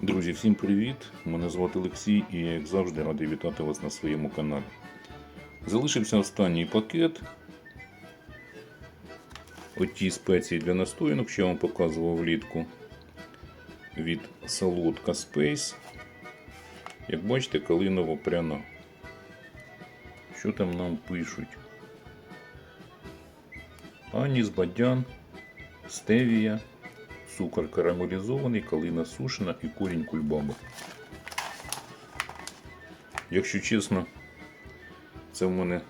Друзі, всім привіт! Мене звати Олексій і я, як завжди, радий вітати вас на своєму каналі. Залишився останній пакет. Оті спеції для настоянок, що я вам показував влітку від Солодка Space. Як бачите, калинова пряна. Що там нам пишуть? Аніс, бадян, стевія, цукор карамелізований, калина сушена і корінь кульбаби. Якщо чесно, це в мене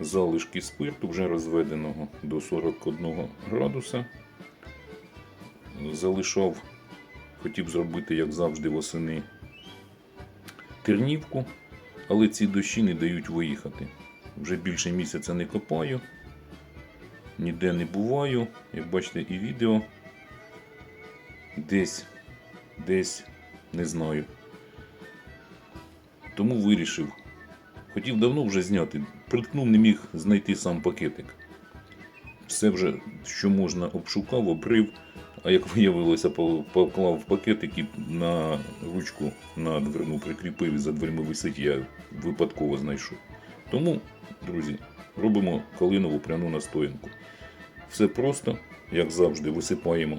залишки спирту вже розведеного до 41 градуса. Залишав, хотів зробити, як завжди, восени тернівку, але ці дощі не дають виїхати. Вже більше місяця не копаю, ніде не буваю. Як бачите, і відео десь, десь не знаю. Тому вирішив. Хотів давно вже зняти, приткнув, не міг знайти сам пакетик. Все вже, що можна, обшукав, обрив, а як виявилося, поклав в пакетик і на ручку на дверну прикріпив і за дверми висить, я випадково знайшов. Тому, друзі, робимо калинову пряну настоянку. Все просто, як завжди, висипаємо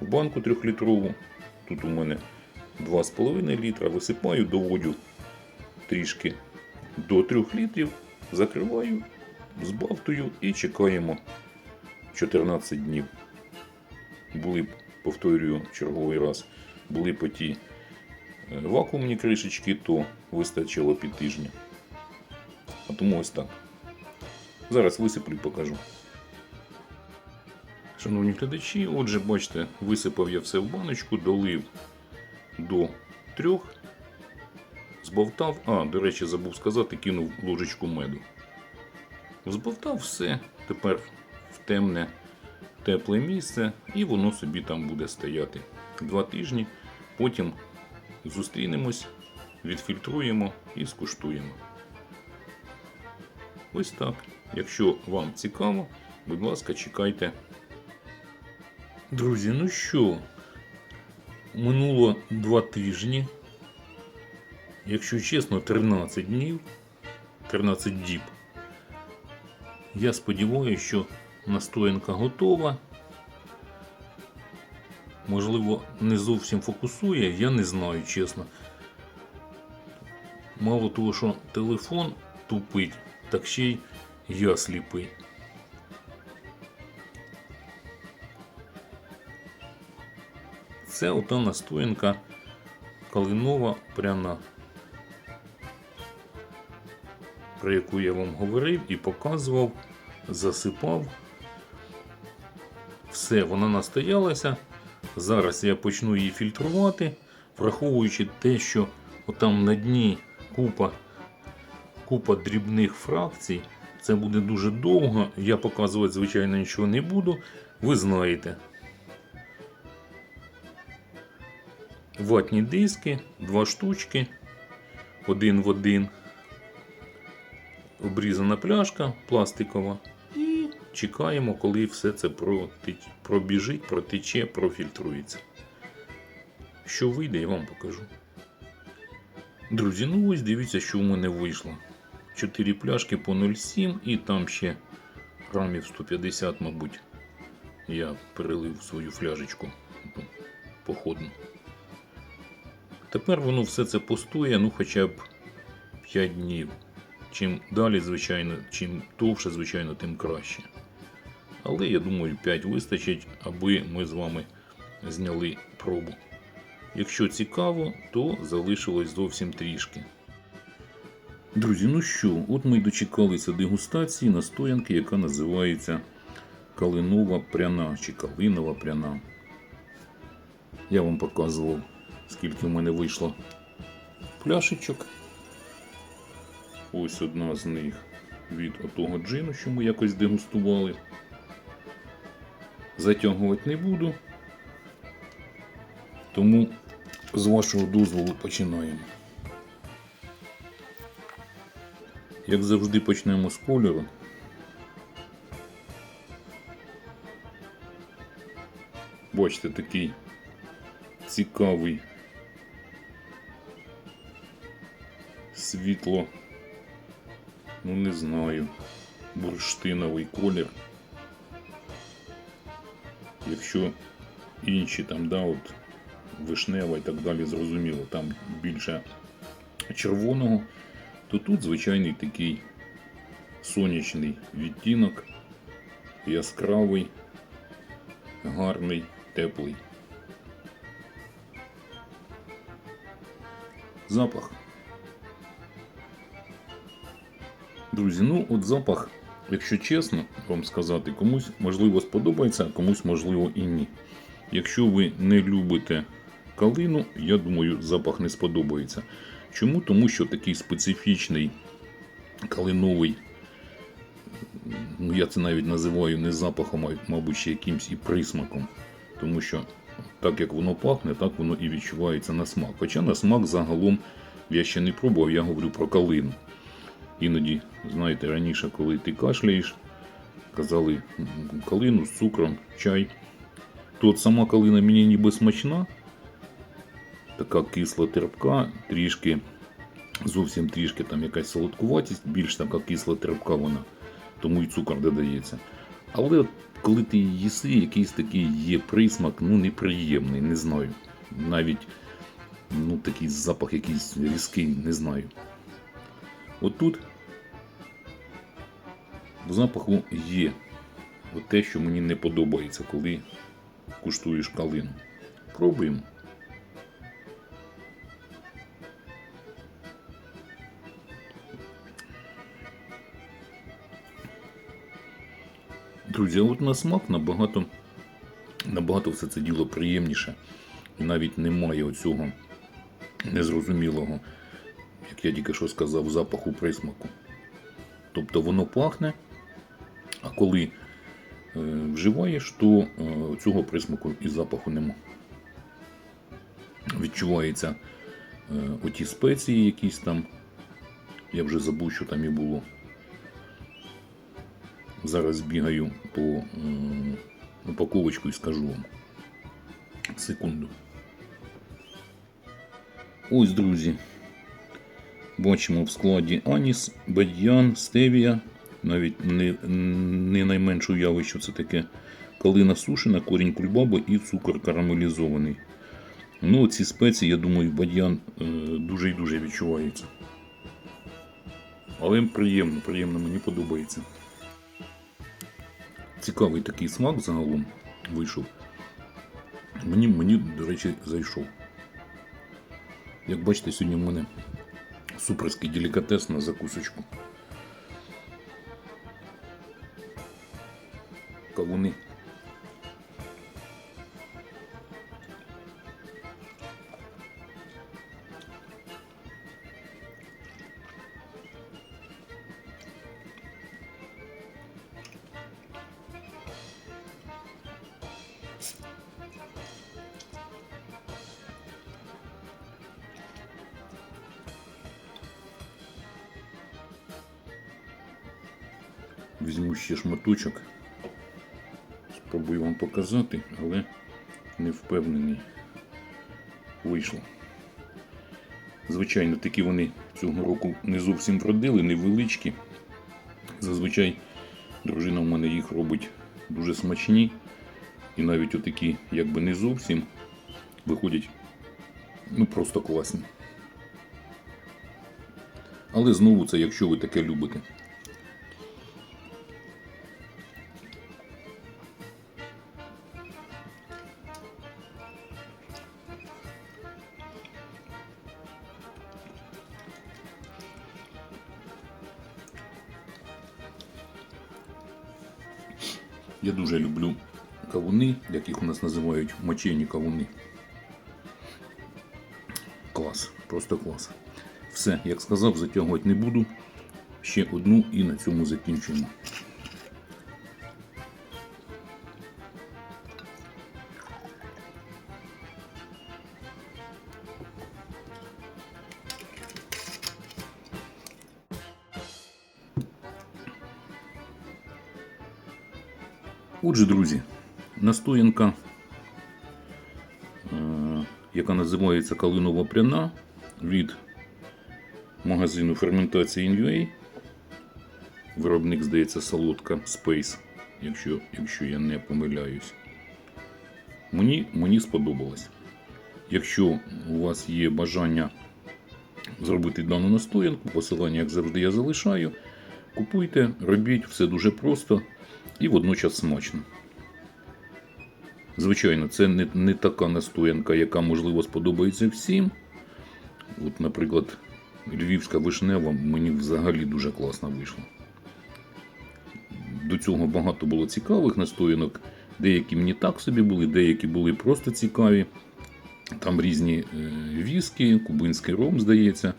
в банку трьохлітрову. Тут у мене 2,5 літра. Висипаю, доводю трішки до 3 літрів, закриваю, збавтую і чекаємо 14 днів. Були, б, повторюю черговий раз, були по ті е, вакуумні кришечки, то вистачило під тижня. А тому ось так. Зараз висиплю і покажу. Шановні глядачі, отже, бачите, висипав я все в баночку, долив до трьох, збовтав, а, до речі, забув сказати, кинув ложечку меду. Збовтав все, тепер в темне, тепле місце, і воно собі там буде стояти два тижні. Потім зустрінемось, відфільтруємо і скуштуємо. Ось так. Якщо вам цікаво, будь ласка, чекайте Друзі, ну що, минуло два тижні. Якщо чесно, 13 днів, 13 діб. Я сподіваюся, що настоянка готова. Можливо, не зовсім фокусує, я не знаю, чесно. Мало того, що телефон тупить, так ще й я сліпий. Це ота настоянка калинова пряна, про яку я вам говорив і показував, засипав. Все, вона настоялася. Зараз я почну її фільтрувати, враховуючи те, що отам на дні купа, купа дрібних фракцій. Це буде дуже довго. Я показувати, звичайно, нічого не буду. Ви знаєте. ватні диски, два штучки, один в один, обрізана пляшка пластикова. Чекаємо, коли все це пробіжить, протече, профільтрується. Що вийде, я вам покажу. Друзі, ну ось дивіться, що в мене вийшло. 4 пляшки по 0,7 і там ще грамів 150, мабуть, я перелив свою фляжечку ну, походну. Tепер воно все це пустує, ну хоча б 5 днів. Чим далі, звичайно, чим довше, звичайно, тим краще. Але я думаю, 5 вистачить, аби ми з вами зняли пробу. Якщо цікаво, то залишилось зовсім трішки. Друзі, ну що, от ми й дочекалися дегустації настоянки, яка називається калинова пряна чи калинова пряна. Я вам показував скільки в мене вийшло пляшечок. Ось одна з них від отого джину, що ми якось дегустували. Затягувати не буду. Тому з вашого дозволу починаємо. Як завжди почнемо з кольору. Бачите, такий цікавий світло, ну не знаю, бурштиновий колір. Якщо інші там, да, от вишнева і так далі, зрозуміло, там більше червоного, то тут звичайний такий сонячний відтінок, яскравий, гарний, теплий. Запах. Друзі, ну от запах, якщо чесно вам сказати, комусь можливо сподобається, а комусь можливо і ні. Якщо ви не любите калину, я думаю, запах не сподобається. Чому? Тому що такий специфічний калиновий, ну я це навіть називаю не запахом, а мабуть ще якимсь і присмаком. Тому що так як воно пахне, так воно і відчувається на смак. Хоча на смак загалом я ще не пробував, я говорю про калину. Іноді, знаєте, раніше, коли ти кашляєш, казали калину з цукром, чай. То от сама калина мені ніби смачна, така кисла терпка, трішки, зовсім трішки там якась солодкуватість, більш така кисла терпка вона, тому і цукор додається. Але от коли ти її їси, якийсь такий є присмак, ну неприємний, не знаю. Навіть ну, такий запах якийсь різкий, не знаю. От тут запаху є от те, що мені не подобається, коли куштуєш калину. Пробуємо. Друзі, от на смак набагато, набагато все це діло приємніше. І навіть немає оцього незрозумілого, як я тільки що сказав, запаху присмаку. Тобто воно пахне, коли е, вживаєш, то е, цього присмаку і запаху нема. Відчуваються е, оті спеції якісь там. Я вже забув, що там і було. Зараз бігаю по упаковочку і скажу вам. Секунду. Ось, друзі. Бачимо в складі Аніс, Бадьян, Стевія. Навіть не, не найменше уяви, що це таке калина сушена, корінь кульбаби і цукор карамелізований. Ну, ці спеції, я думаю, бадьян е, дуже і дуже відчувається. Але приємно, приємно, мені подобається. Цікавий такий смак загалом вийшов. Мені, мені, до речі, зайшов. Як бачите, сьогодні в мене суперський делікатес на закусочку. Кавуни. Візьму ще шматочок. Спробую вам показати, але не впевнений. Вийшло. Звичайно, такі вони цього року не зовсім вродили, невеличкі. Зазвичай дружина в мене їх робить дуже смачні. І навіть отакі, якби не зовсім, виходять ну просто класні. Але знову це, якщо ви таке любите. Я дуже люблю кавуни, яких у нас називають мочені кавуни. Клас, просто клас. Все, як сказав, затягувати не буду. Ще одну і на цьому закінчуємо. Отже, друзі, настоянка, е, яка називається Калинова пряна від магазину ферментації InUA. Виробник, здається, солодка Space, якщо, якщо я не помиляюсь. Мені, мені сподобалось. Якщо у вас є бажання зробити дану настоянку, посилання, як завжди, я залишаю. Купуйте, робіть, все дуже просто і водночас смачно. Звичайно, це не, не така настоянка, яка можливо сподобається всім. От, наприклад, львівська вишнева мені взагалі дуже класно вийшла. До цього багато було цікавих настоянок. Деякі мені так собі були, деякі були просто цікаві. Там різні е, віскі, кубинський ром, здається,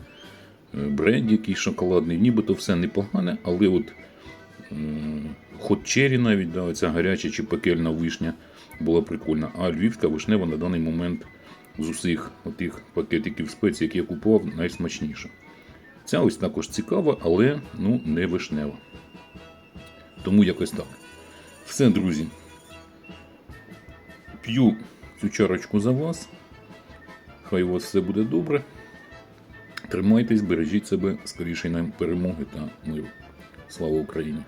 е, бренд якийсь шоколадний, нібито все непогане, але от хот чері навіть, да, оця гаряча чи пекельна вишня була прикольна. А львівська вишнева на даний момент з усіх тих пакетиків спецій, які я купував, найсмачніша. Ця ось також цікава, але ну, не вишнева. Тому якось так. Все, друзі. П'ю цю чарочку за вас. Хай у вас все буде добре. Тримайтесь, бережіть себе скоріше нам перемоги та миру. Слава Україні!